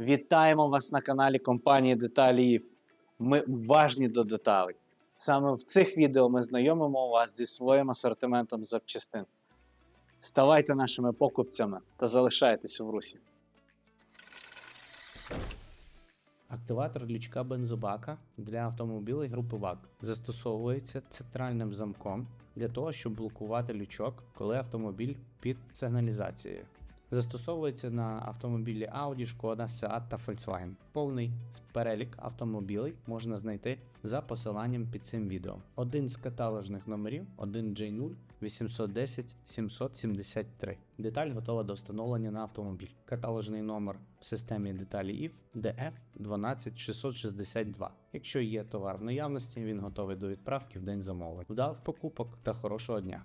Вітаємо вас на каналі компанії Деталі Ми уважні до деталей. Саме в цих відео ми знайомимо вас зі своїм асортиментом запчастин. Ставайте нашими покупцями та залишайтесь в русі. Активатор лючка бензобака для автомобілів групи ВАГ застосовується центральним замком для того, щоб блокувати лючок, коли автомобіль під сигналізацією. Застосовується на автомобілі Audi, Шкода, Seat та Volkswagen. Повний перелік автомобілів можна знайти за посиланням під цим відео. Один з каталожних номерів 1J0 810 773. Деталь готова до встановлення на автомобіль. Каталожний номер в системі деталі IF DF 12662. Якщо є товар в наявності, він готовий до відправки в день замовлень. Вдалих покупок та хорошого дня!